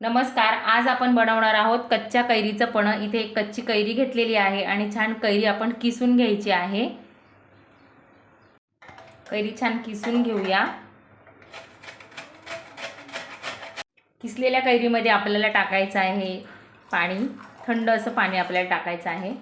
नमस्कार आज आपण बनवणार आहोत कच्च्या कैरीचं पणं. इथे एक कच्ची कैरी घेतलेली आहे आणि छान कैरी आपण किसून घ्यायची आहे. कैरी छान किसून घेऊया. किसलेल्या कैरीमध्ये आपल्याला टाकायचं आहे पाणी. थंड असं पाणी आपल्याला टाकायचं आहे.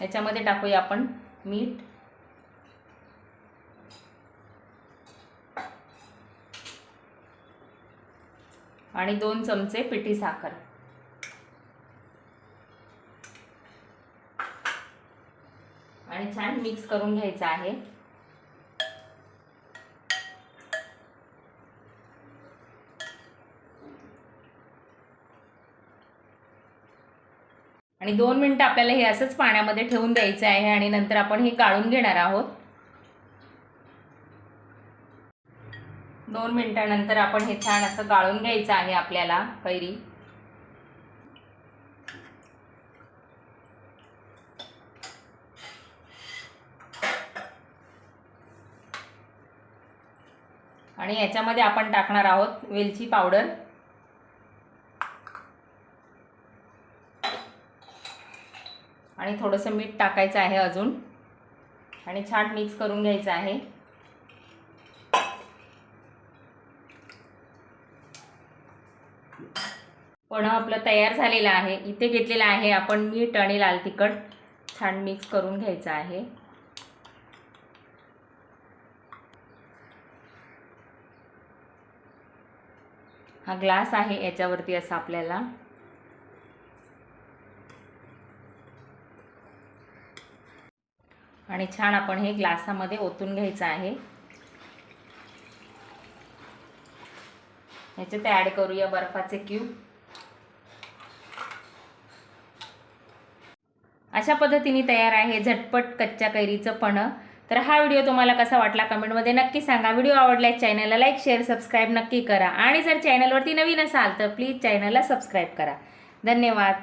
याच्यामध्ये टाकूया आपण मीठ. आणि दोन चमचे पिठी साखर. आणि छान मिक्स करून घ्यायचं आहे. आणि दोन मिनटं आपल्याला हे असंच पाण्यामध्ये ठेवून द्यायचं आहे आणि नंतर आपण हे गाळून घेणार आहोत. दोन मिनटानंतर आपण हे छान असं गाळून घ्यायचं आहे आपल्याला कैरी. आणि याच्यामध्ये आपण टाकणार आहोत वेलची पावडर. आणि थोडंसं मीठ टाकायचं आहे अजून. आणि छान मिक्स करून घ्यायचं आहे. पण आपलं तयार झालेलं आहे. इथे घेतलेलं आहे आपण मीठ आणि लाल तिखट. छान मिक्स करून घ्यायचं आहे. हा ग्लास आहे याच्यावरती असं आपल्याला. आणि छान आपण हे ग्लासामध्ये ओतून घ्यायचं आहे. ह्याच्यात ॲड करूया बर्फाचे क्यूब अशा पद्धतीने तयार आहे झटपट कच्च्या कैरीचं पणं. तर हा व्हिडिओ तुम्हाला कसा वाटला कमेंटमध्ये नक्की सांगा. व्हिडिओ आवडल्यास चॅनलला लाईक शेअर सबस्क्राईब नक्की करा. आणि जर चॅनलवरती नवीन असाल तर प्लीज चॅनलला सबस्क्राईब करा. धन्यवाद.